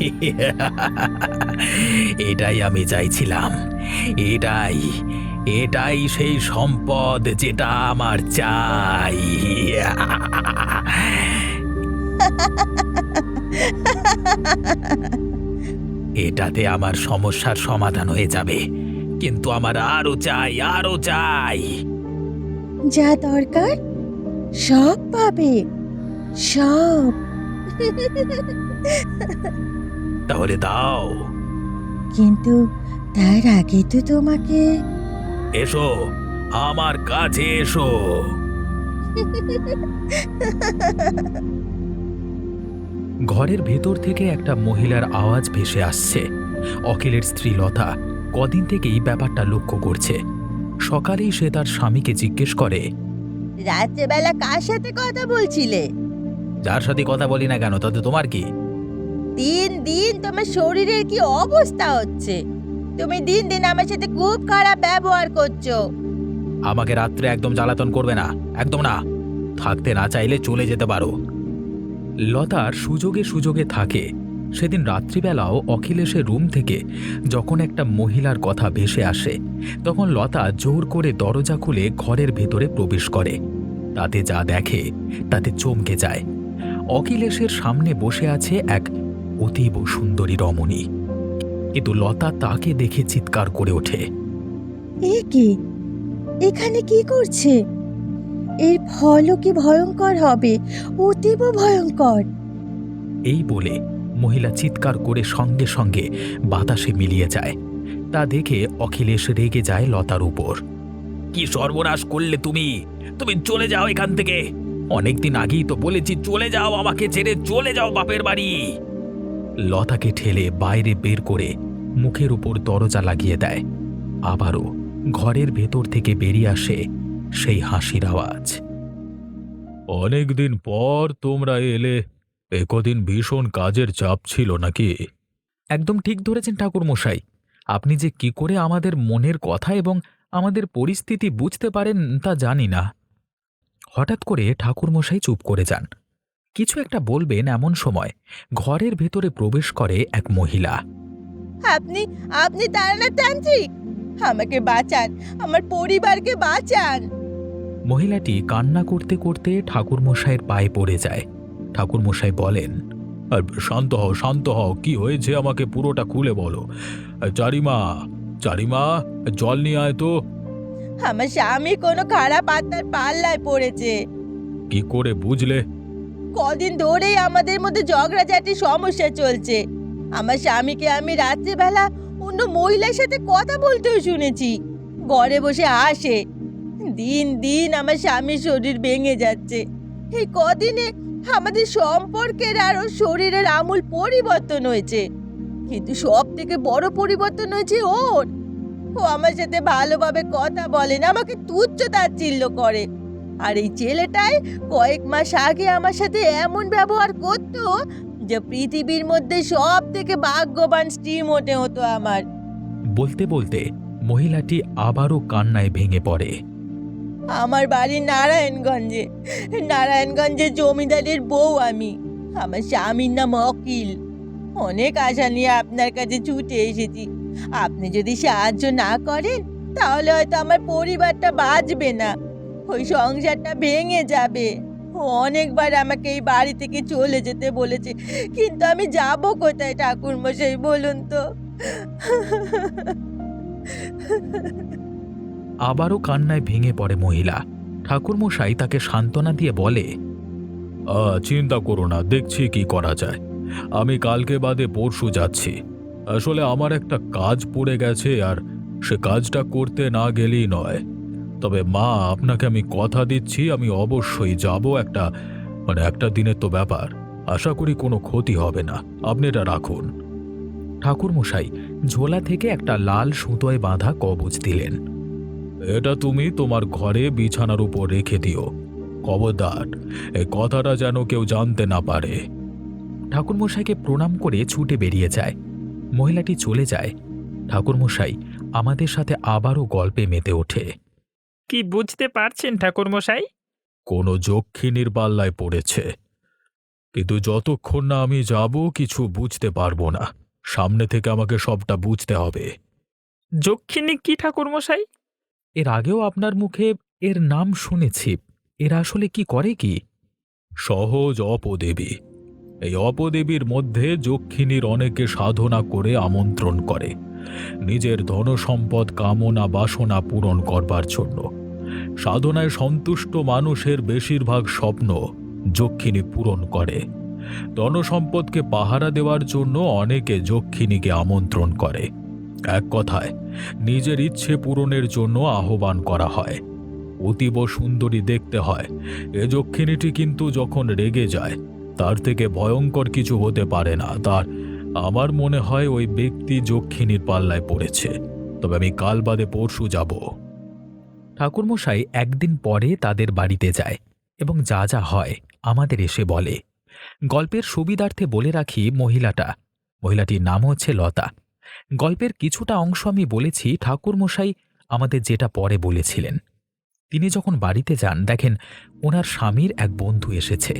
এটাই আমি চাইছিলাম। এটাই এটাই সেই সম্পদ যেটা আমার চাই। এটাতে আমার সমস্যার সমাধান হয়ে যাবে। কিন্তু আমার আরও চাই আরও চাই। যা দরকার, সব পাবে। সব। তাহলে দাও। কিন্তু তার আগে তো তোমাকে এসো আমার কাছে এসো। ঘরের ভেতর থেকে একটা মহিলার আওয়াজ ভেসে আসছে। অখিলের স্ত্রী লতা কদিন থেকেই ব্যাপারটা লক্ষ্য করছে। সকালেই সে তার স্বামীকে জিজ্ঞেস করে রাত্রেবেলা কার সাথে কথা বলছিলে? যার সাথে কথা বলি না কেন? তাতে তোমার কি? দিন দিন তোমার শরীরের কি অবস্থা হচ্ছে? তুমি দিন দিন আমার সাথে খুব খারাপ ব্যবহার করছ। আমাকে রাত্রে একদম জ্বালাতন করবে না, একদম না। থাকতে না চাইলে চলে যেতে পারো। লতার সুযোগে সুযোগে থাকে। সেদিন রাত্রিবেলাও অখিলেশের রুম থেকে যখন একটা মহিলার কথা ভেসে আসে, তখন লতা জোর করে দরজা খুলে ঘরের ভেতরে প্রবেশ করে। তাতে যা দেখে, তাতে চমকে যায়। অখিলেশের সামনে বসে আছে এক অতীব সুন্দরী রমণী। কিন্তু লতা তাকে দেখে চিৎকার করে ওঠে। এ কি? এখানে কি করছে? এর ফলও কি ভয়ঙ্কর হবে? অতীব ভয়ঙ্কর। এই বলে মহিলা চিৎকার করে সঙ্গে সঙ্গে বাতাসে মিলিয়ে যায়। তা দেখে অখিলেশ রেগে যায় লতার উপর। কি সর্বনাশ করলে তুমি? তুমি চলে যাও এখান থেকে। অনেকদিন আগেই তো বলেছি চলে যাও আমাকে ছেড়ে চলে যাও বাপের বাড়ি। লতাকে ঠেলে বাইরে বের করে মুখের উপর দরজা লাগিয়ে দেয়। আবারও ঘরের ভেতর থেকে বেরিয়ে আসে সেই হাসির আওয়াজ। অনেকদিন পর তোমরা এলে একদিন ভীষণ কাজের চাপ ছিল নাকি? একদম ঠিক ধরেছেন ঠাকুর মশাই আপনি যে কি করে আমাদের মনের কথা এবং আমাদের পরিস্থিতি বুঝতে পারেন তা জানি না। হঠাৎ করে ঠাকুর মশাই চুপ করে যান। কিছু একটা বলবেন এমন সময় ঘরের ভেতরে প্রবেশ করে এক মহিলা। আপনি আপনি তান্ত্রিক আমাকে বাঁচান আমার পরিবারকে বাঁচান। মহিলাটি কান্না করতে করতে ঠাকুর মশাইয়ের পায়ে পড়ে যায়। ঠাকুর মশাই বলেন "আর শান্ত হও শান্ত হও কি হয়েছে আমাকে পুরোটা খুলে বলো। চারিমা চারিমা জল নিয়ে আয় তো। আমার স্বামী কোনো খারাপ আত্মার পাল্লায় পড়েছে। কি করে বুঝলে? কদিন ধরেই আমাদের মধ্যে ঝগড়াঝাটি সমস্যা চলছে। আমার স্বামীকে আমি রাত্রিবেলা অন্য মহিলার সাথে কথা বলতেও শুনেছি। ঘরে বসে আসে দিন দিন আমার স্বামীর শরীর ভেঙে যাচ্ছে। এই কদিনে আমাদের সম্পর্কের আর ওর শরীরের আমূল পরিবর্তন হয়েছে। কিন্তু সব থেকে বড় পরিবর্তন হয়েছে ওর। ও আমার সাথে ভালোভাবে কথা বলে না, আমাকে তুচ্ছ তাচ্ছিল্য করে। আর এই ছেলেটাই কয়েক মাস আগে আমার সাথে এমন ব্যবহার করতো যে পৃথিবীর মধ্যে সব থেকে ভাগ্যবান স্ত্রী মনে হতো আমার। বলতে বলতে মহিলাটি আবারও কান্নায় ভেঙে পড়ে। আমার বাড়ি নারায়ণগঞ্জে। নারায়ণগঞ্জে জমিদারের বউ আমি। আমার স্বামীর নাম অকিল। অনেক আশা নিয়ে আপনার কাছে ছুটে এসেছি। আপনি যদি সাহায্য না করেন তাহলে হয়তো আমার পরিবারটা বাঁচবে না। ওই সংসারটা ভেঙে যাবে। অনেকবার আমাকে এই বাড়ি থেকে চলে যেতে বলেছে, কিন্তু আমি যাব কোথায় ঠাকুর মশাই বলুন তো? আবারও কান্নায় ভেঙে পড়ে মহিলা। ঠাকুরমশাই তাকে সান্ত্বনা দিয়ে বলে চিন্তা করো না, দেখছি কি করা যায়। আমি কালকে বাদে পরশু যাচ্ছি। আসলে আমার একটা কাজ পড়ে গেছে আর সে কাজটা করতে না গেলেই নয়। তবে মা, আপনাকে আমি কথা দিচ্ছি, আমি অবশ্যই যাব একটা মানে একটা দিনের তো ব্যাপার। আশা করি কোনো ক্ষতি হবে না। আপনি এটা রাখুন। ঠাকুরমশাই, ঝোলা থেকে একটা লাল সুতোয় বাঁধা কবচ দিলেন। এটা তুমি তোমার ঘরে বিছানার উপর রেখে দিও। খবরদার, এই কথাটা যেন কেউ জানতে না পারে। ঠাকুরমশাইকে প্রণাম করে ছুটে বেরিয়ে যায়। মহিলাটি চলে যায়। ঠাকুরমশাই, আমাদের সাথে আবারও গল্পে মেতে ওঠে। কি বুঝতে পারছেন ঠাকুরমশাই? কোনো যক্ষিণীর পাল্লায় পড়েছে। কিন্তু যতক্ষণ না আমি যাব কিছু বুঝতে পারব না। সামনে থেকে আমাকে সবটা বুঝতে হবে। যক্ষিণী কি ঠাকুরমশাই? এর আগেও আপনার মুখে এর নাম শুনেছি। এরা আসলে কি করে কি? সহজ অপদেবী। এই অপদেবীর মধ্যে যক্ষিণীর অনেকে সাধনা করে আমন্ত্রণ করে। নিজের ধনসম্পদ কামনা বাসনা পূরণ করবার জন্য। সাধনায় সন্তুষ্ট মানুষের বেশিরভাগ স্বপ্ন যক্ষিণী পূরণ করে। ধনসম্পদকে পাহারা দেওয়ার জন্য অনেকে যক্ষিণীকে আমন্ত্রণ করে। এক কথায়, নিজের ইচ্ছে পূরণের জন্য আহ্বান করা হয়। অতীব সুন্দরী দেখতে হয়। এ যক্ষিণীটি কিন্তু যখন রেগে যায়, তার থেকে ভয়ঙ্কর কিছু হতে পারে না। তার, আমার মনে হয় ওই ব্যক্তি যক্ষিণীর পাল্লায় পড়েছে। তবে আমি কাল বাদে পরশু যাব। ঠাকুরমশাই একদিন পরে তাদের বাড়িতে যায় এবং যা যা হয় আমাদের এসে বলে। গল্পের সুবিধার্থে বলে রাখি মহিলাটা। মহিলাটির নাম হচ্ছে লতা। গল্পের কিছুটা অংশ আমি বলেছি ঠাকুরমশাই আমাদের যেটা পরে বলেছিলেন। তিনি যখন বাড়িতে যান, দেখেন ওনার স্বামীর এক বন্ধু এসেছে।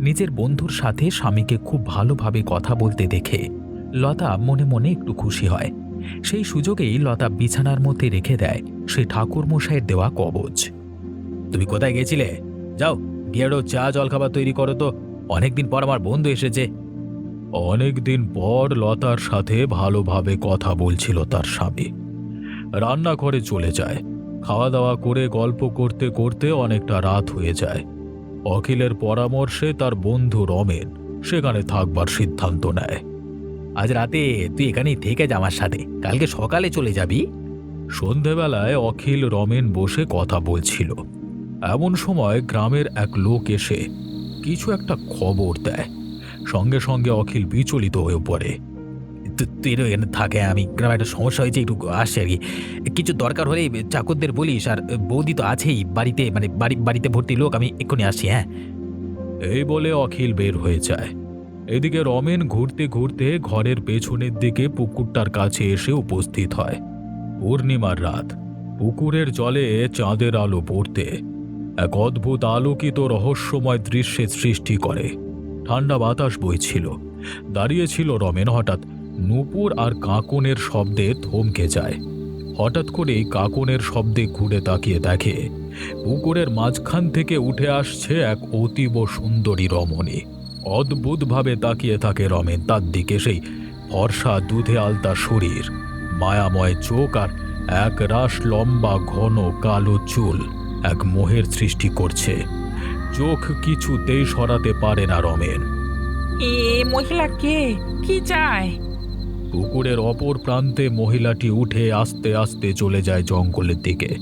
নিজের বন্ধুর সাথে স্বামীকে খুব ভালোভাবে কথা বলতে দেখে লতা মনে মনে একটু খুশি হয়। সেই সুযোগেই লতা বিছানার মধ্যে রেখে দেয় সেই ঠাকুরমশাইয়ের দেওয়া কবচ। তুমি কোথায় গেছিলে? যাও গিয়েরও চা, জলখাবার তৈরি করো তো। অনেকদিন পর আমার বন্ধু এসেছে। অনেকদিন পর লতার সাথে ভালোভাবে কথা বলছিল তার স্বামী। রান্নাঘরে চলে যায়। খাওয়া দাওয়া করে গল্প করতে করতে অনেকটা রাত হয়ে যায়। অখিলের পরামর্শে তার বন্ধু রমেন সেখানে থাকবার সিদ্ধান্ত নেয়। আজ রাতে তুই এখানেই থেকে যা আমার সাথে। কালকে সকালে চলে যাবি। সন্ধেবেলায় অখিল রমেন বসে কথা বলছিল। এমন সময় গ্রামের এক লোক এসে কিছু একটা খবর দেয়। সঙ্গে সঙ্গে অখিল বিচলিত হয়ে পড়ে। তুই এখানে থাকে, আমি গ্রামে একটা সমস্যা হয়েছে, একটু আসছে আর কি। কিছু দরকার হলে চাকরদের বলিস, আর বৌদি তো আছেই বাড়িতে মানে বাড়ি, বাড়িতে ভর্তি লোক, আমি এক্ষুনি আসছি হ্যাঁ? এই বলে অখিল বের হয়ে যায়। এদিকে রমেন ঘুরতে ঘুরতে ঘরের পেছনের দিকে পুকুরটার কাছে এসে উপস্থিত হয়। পূর্ণিমার রাত। পুকুরের জলে চাঁদের আলো পড়তে। এক অদ্ভুত আলোকিত রহস্যময় দৃশ্যের সৃষ্টি করে। ঠান্ডা বাতাস বইছিল। দাঁড়িয়েছিল রমেন হঠাৎ। নূপুর আর কাকনের শব্দে থমকে যায়। হঠাৎ করেই কাকনের শব্দে ঘুরে তাকিয়ে দেখে। পুকুরের মাঝখান থেকে উঠে আসছে এক অতীব সুন্দরী রমণী। অদ্ভুতভাবে তাকিয়ে থাকে রমেন তার দিকে সেই ফর্সা দুধে আলতা শরীর মায়াময় চোখ আর এক রাস লম্বা ঘন কালো চুল এক মোহের সৃষ্টি করছে। চোখ কিছুতেই সরাতে পারে না রমেন। এ মহিলা কে? কি চায়? পুকুরের অপর প্রান্তে মহিলাটি উঠে আস্তে আস্তে চলে যায় জঙ্গলের দিকে।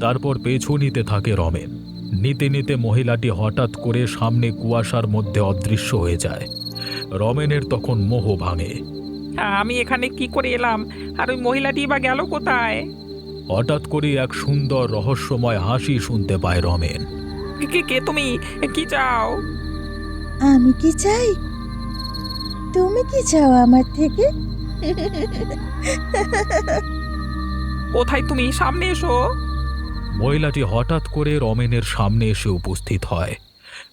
তারপর পেছু নিতে থাকে রমেন। নিতে নিতে মহিলাটি হঠাৎ করে সামনে কুয়াশার মধ্যে অদৃশ্য হয়ে যায়। রমেনের তখন মোহ ভাঙে। আমি এখানে কি করে এলাম? আর ওই মহিলাটি বা গেল কোথায়? হঠাৎ করে এক সুন্দর রহস্যময় হাসি শুনতে পায় রমেন। কে কে তুমি? কি চাও? আমি কি চাই? তুমি কি চাও আমার থেকে? কোথায় তুমি? সামনে এসো। মহিলাটি হঠাৎ করে রমেনের সামনে এসে উপস্থিত হয়।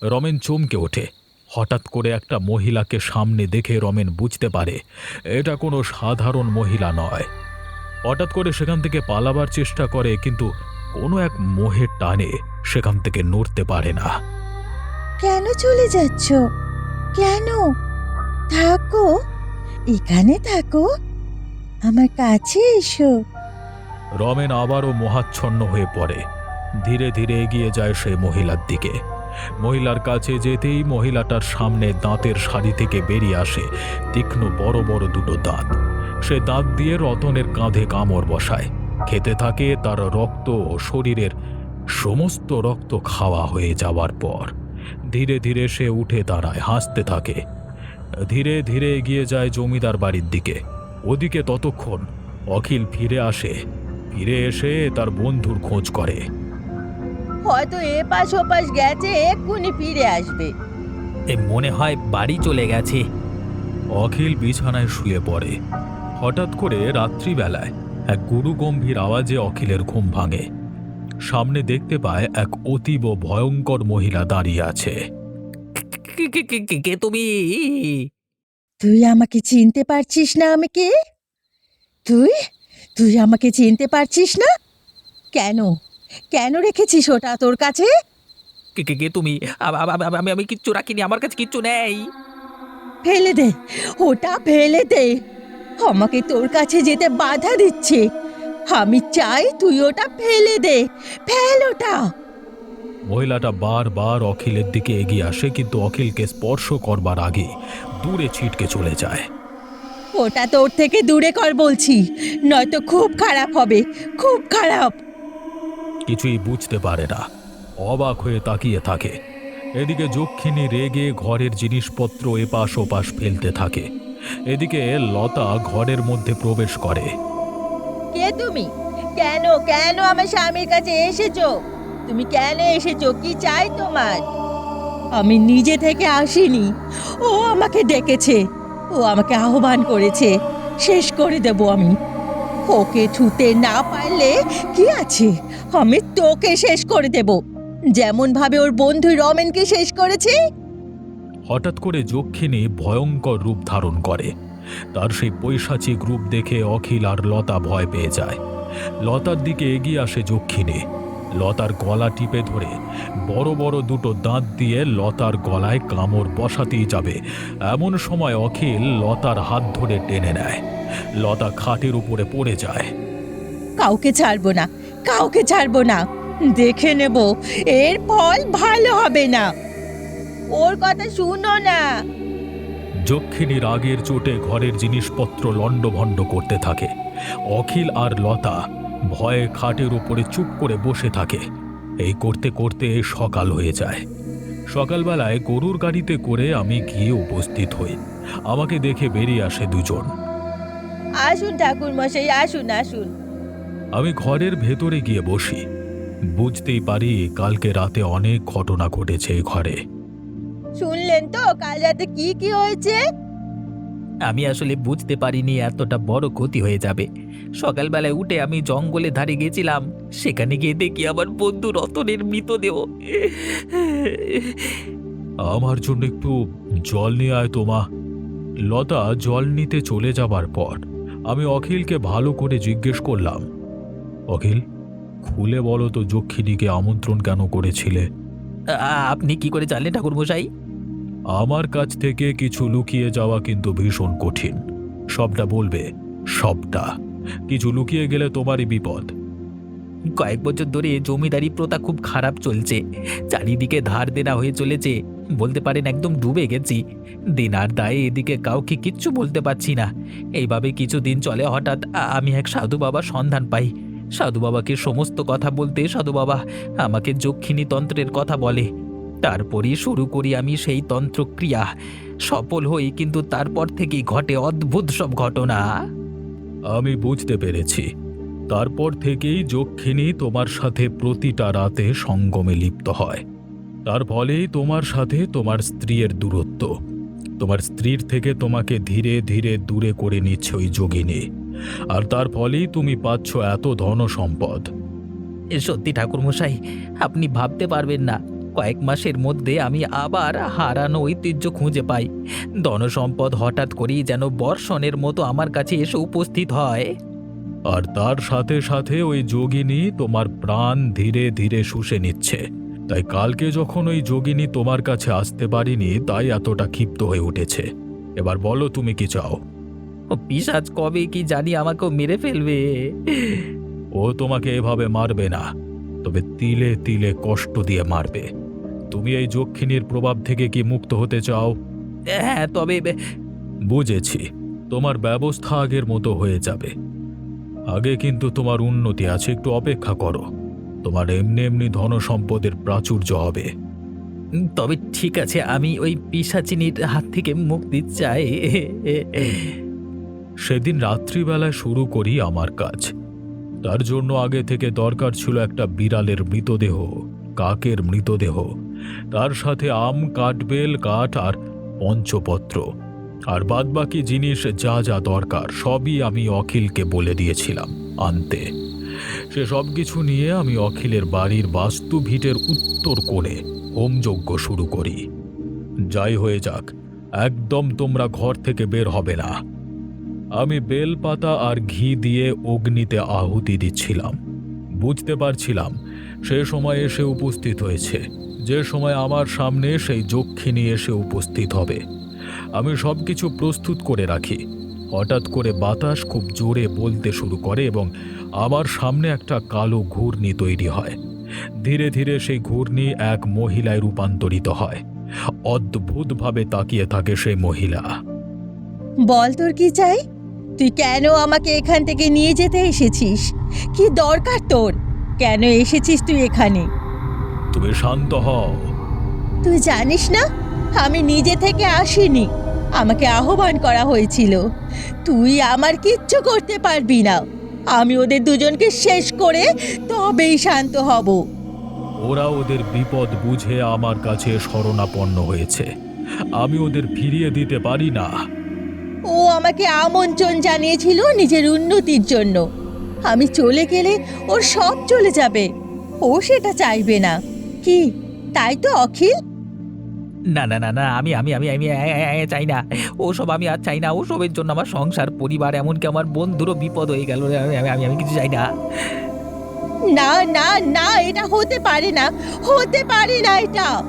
রমেন চমকে ওঠে। হঠাৎ করে একটা মহিলাকে সামনে দেখে রমেন বুঝতে পারে, এটা কোনো সাধারণ মহিলা নয়। হঠাৎ করে সেখান থেকে পালাবার চেষ্টা করে, কিন্তু কোনো এক মোহের টানে সেখান থেকে নড়তে পারে না। কেন চলে যাচ্ছ? কেন? থাকো। এখানে থাকো। আমার কাছে এসো। রমেন আবারও মোহাচ্ছন্ন হয়ে পড়ে। ধীরে ধীরে এগিয়ে যায় সে মহিলার দিকে। মহিলার কাছে যেতেই মহিলাটার সামনে দাঁতের শাড়ি থেকে বেরিয়ে আসে তীক্ষ্ণ বড় বড় দুটো দাঁত। সে দাঁত দিয়ে রতনের কাঁধে কামড় বসায়। খেতে থাকে তার রক্ত ও শরীরের সমস্ত রক্ত খাওয়া হয়ে যাওয়ার পর। ধীরে ধীরে সে উঠে দাঁড়ায়, হাসতে থাকে। ধীরে ধীরে এগিয়ে যায় জমিদার বাড়ির দিকে। ওদিকে ততক্ষণ অখিল ফিরে আসে। ফিরে এসে তার বন্ধুর খোঁজ করে। হয়তো এপাশ ওপাশ গেছে এক্ষুনি ফিরে আসবে। এ মনে হয় বাড়ি চলে গেছে। অখিল বিছানায় শুয়ে পড়ে। হঠাৎ করে রাত্রিবেলায় এক গুরু গম্ভীর আওয়াজে অখিলের ঘুম ভাঙে। সামনে দেখতে পায় এক অতীব ভয়ঙ্কর মহিলা দাঁড়িয়ে আছে। কে- তুমি? তুই আমাকে চিনতে পারছিস না আমি কে? তুই তুই আমাকে চিনতে পারছিস না? কেন? কেন রেখেছিস ওটা তোর কাছে? কে কে কে তুমি? আ- আ- আ- আমি আমি কিচ্ছু রাখিনি আমার কাছে কিচ্ছু নেই। ফেলে দে ওটা ফেলে দে। আমাকে তোর কাছে যেতে বাধা দিচ্ছে। আমি চাই তুই ওটা ফেলে দে ফেল ওটা। মহিলাটা বারবার অখিলের দিকে এগিয়ে আসে কিন্তু অখিলকে স্পর্শ করবার আগে দূরে ছিটকে চলে যায়। ওটা তোর থেকে দূরে কর বলছি। নয়তো খুব খারাপ হবে খুব খারাপ। কিছুই বুঝতে পারে না। অবাক হয়ে তাকিয়ে থাকে। এদিকে যক্ষিণী রেগে ঘরের জিনিসপত্র এপাশ ওপাশ ফেলতে থাকে। এদিকে লতা ঘরের মধ্যে প্রবেশ করে। কে তুমি? কেন কেন আমার স্বামীর কাছে এসেছ? তুমি কেন এসেছ? কি চাই তোমার? আমি নিজে থেকে আসিনি। ও আমাকে ডেকেছে। ও আমাকে আহ্বান করেছে, শেষ করে দেব আমি। ওকে ছুতে না পারলে কি আছে? আমি তোকে শেষ করে দেব। যেমন ভাবে ওর বন্ধু রমেনকে শেষ করেছে। হঠাৎ করে যক্ষিণী ভয়ঙ্কর রূপ ধারণ করে। তার সেই পৈশাচিক রূপ দেখে অখিল আর লতা ভয় পেয়ে যায়। লতার দিকে এগিয়ে আসে যক্ষিণী। লতার গলা টিপে ধরে বড় বড় দুটো দাঁত দিয়ে লতার গলায় কামড় বসাতেই যাবে। এমন সময় অখিল লতার হাত ধরে টেনে নেয়। লতা খাটের উপরে পড়ে যায়। কাউকে ছাড়বো না কাউকে ছাড়বো না। দেখে নেব এর ফল ভালো হবে না। ওর কথা শুনো না। যক্ষিণীর আগের চোটে ঘরের জিনিসপত্র লণ্ডভণ্ড করতে থাকে। অখিল আর লতা ভয়ে খাটের উপরে চুপ করে বসে থাকে। এই করতে করতে সকাল হয়ে যায়। সকালবেলায় গরুর গাড়িতে করে আমি গিয়ে উপস্থিত হই। আমাকে দেখে বেরিয়ে আসে দুজন। আসুন ঠাকুর মশাই আসুন আসুন। আমি ঘরের ভেতরে গিয়ে বসি। বুঝতেই পারি কালকে রাতে অনেক ঘটনা ঘটেছে এই ঘরে। শুনলেন তো কাল রাতে কি কি হয়েছে? আমি আসলে বুঝতে পারিনি এতটা বড় ক্ষতি হয়ে যাবে। সকালবেলায় উঠে আমি জঙ্গলে ধারে গেছিলাম। সেখানে গিয়ে দেখি আমার বন্ধু রতনের মৃতদেহ। আমার জন্য একটু জল নিয়ে আয় তোমা লতা জল নিতে চলে যাবার পর আমি অখিলকে ভালো করে জিজ্ঞেস করলাম অখিল খুলে বলো তো যক্ষিণীকে আমন্ত্রণ কেন করেছিলে? আপনি কি করে জানলেন ঠাকুর মশাই আমার কাছ থেকে কিছু লুকিয়ে যাওয়া কিন্তু ভীষণ কঠিন। সবটা বলবে, সবটা। কিছু লুকিয়ে গেলে তোমারই বিপদ। কয়েক বছর ধরে জমিদারি প্রথা খুব খারাপ চলছে। চারিদিকে ধার দেনা হয়ে চলেছে। বলতে পারেন একদম ডুবে গেছি। দেনার দায়ে এদিকে কাউকে কিচ্ছু বলতে পারছি না। এইভাবে কিছুদিন চলে হঠাৎ আমি এক সাধু বাবার সন্ধান পাই। সাধু বাবাকে সমস্ত কথা বলতে সাধু বাবা আমাকে যক্ষিণী তন্ত্রের কথা বলে। তারপরই শুরু করি আমি সেই তন্ত্রক্রিয়া। সফল হই কিন্তু তারপর থেকেই ঘটে অদ্ভুত সব ঘটনা। আমি বুঝতে পেরেছি। তারপর থেকেই যক্ষিণী তোমার সাথে প্রতিটা রাতে সঙ্গমে লিপ্ত হয়। তার ফলেই তোমার সাথে তোমার স্ত্রীর দূরত্ব। তোমার স্ত্রীর থেকে তোমাকে ধীরে ধীরে দূরে করে নিচ্ছে ওই যোগিনী। আর তার ফলেই তুমি পাচ্ছ এত ধন সম্পদ এ সত্যি ঠাকুরমশাই আপনি ভাবতে পারবেন না। কয়েক মাসের মধ্যে আমি আবার হারানো ঐতিহ্য খুঁজে পাই। ধনসম্পদ হঠাৎ করেই যেন বর্ষণের মতো আমার কাছে এসে উপস্থিত হয়। আর তার সাথে সাথে ওই যোগিনী তোমার প্রাণ ধীরে ধীরে শুষে নিচ্ছে। তাই কালকে যখন ওই যোগিনী তোমার কাছে আসতে পারিনি তাই এতটা ক্ষিপ্ত হয়ে উঠেছে। এবার বলো তুমি কি চাও? ও পিসাজ কবে কি জানি আমাকেও মেরে ফেলবে। ও তোমাকে এভাবে মারবে না তবে তিলে তিলে কষ্ট দিয়ে মারবে। তুমি এই যক্ষিণীর প্রভাব থেকে কি মুক্ত হতে চাও? হ্যাঁ তবে বুঝেছি। তোমার ব্যবস্থা আগের মতো হয়ে যাবে। আগে কিন্তু তোমার উন্নতি আছে একটু অপেক্ষা করো। তোমার এমনি এমনি ধন সম্পদের প্রাচুর্য হবে। তবে ঠিক আছে আমি ওই পিসাচিনির হাত থেকে মুক্তি চাই। সেদিন রাত্রিবেলায় শুরু করি আমার কাজ। তার জন্য আগে থেকে দরকার ছিল একটা বিড়ালের মৃতদেহ কাকের মৃতদেহ। তার সাথে আম, কাঠবেল, কাঠ আর পঞ্চপত্র। আর বাদবাকি জিনিস যা যা দরকার, সবই আমি অখিলকে বলে দিয়েছিলাম, আনতে। সে সব কিছু নিয়ে আমি অখিলের বাড়ির বাস্তু ভিটের উত্তর কোণে হোমযজ্ঞ শুরু করি। যাই হয়ে যাক, একদম তোমরা ঘর থেকে বের হবে না। আমি বেলপাতা আর ঘি দিয়ে অগ্নিতে আহুতি দিচ্ছিলাম। বুঝতে পারছিলাম, সে সময় এসে উপস্থিত হয়েছে। যে সময় আমার সামনে সেই যক্ষিণী এসে উপস্থিত হবে। আমি সব কিছু প্রস্তুত করে রাখি। হঠাৎ করে বাতাস খুব জোরে বলতে শুরু করে এবং আমার সামনে একটা কালো ঘূর্ণি তৈরি হয়। ধীরে ধীরে সেই ঘূর্ণি এক মহিলায় রূপান্তরিত হয়। অদ্ভুতভাবে তাকিয়ে থাকে সেই মহিলা। বল তোর কি চাই? তুই কেন আমাকে এখান থেকে নিয়ে যেতে এসেছিস? কি দরকার তোর? কেন এসেছিস তুই এখানে? তুমি শান্ত হও। তুই জানিস না আমি নিজে থেকে আসিনি। আমাকে আহ্বান করা হয়েছিল। তুই আমার কিচ্ছু করতে পারবি না। আমি ওদের দুজনকে শেষ করে তবেই শান্ত হব। ওরা ওদের বিপদ বুঝে আমার কাছে শরণাপন্ন হয়েছে। আমি ওদের ফিরিয়ে দিতে পারি না। ও আমাকে আমন্ত্রণ জানিয়েছিল নিজের উন্নতির জন্য। আমি চলে গেলে ওর সব চলে যাবে। ও সেটা চাইবে না। কি? তাই তো অখিল? না না না না আমি আমি আমি আমি এ- এ- এ- চাই না। ওসব আমি আর চাই না ওসবের জন্য আমার সংসার পরিবার এমনকি আমার বন্ধুরও বিপদ হয়ে গেল। আমি আমি- আমি আমি কিছু চাই না। না না না এটা হতে পারে না হতে পারে না এটা।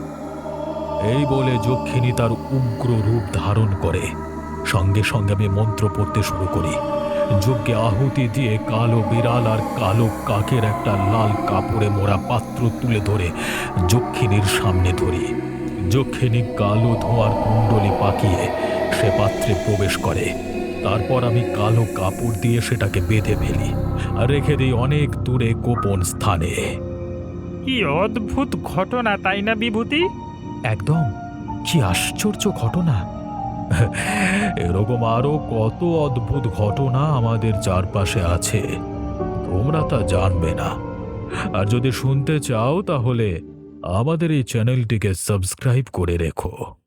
এই বলে যক্ষিণী তার উগ্র রূপ ধারণ করে। সঙ্গে সঙ্গে আমি মন্ত্র পড়তে শুরু করি। যজ্ঞে আহুতি দিয়ে কালো বিড়াল আর কালো কাকের একটা লাল কাপড়ে মোড়া পাত্র তুলে ধরে যক্ষিণীর সামনে ধরি। যক্ষিণী কালো ধোঁয়ার কুণ্ডলি পাকিয়ে সে পাত্রে প্রবেশ করে। তারপর আমি কালো কাপড় দিয়ে সেটাকে বেঁধে ফেলি আর রেখে দিই অনেক দূরে গোপন স্থানে। কি অদ্ভুত ঘটনা তাই না বিভূতি? একদম কি আশ্চর্য ঘটনা। এরকম আরও কত অদ্ভুত ঘটনা আমাদের চারপাশে আছে। তোমরা তা জানবে না। আর যদি শুনতে চাও তাহলে আমাদের এই চ্যানেলটিকে সাবস্ক্রাইব করে রেখো।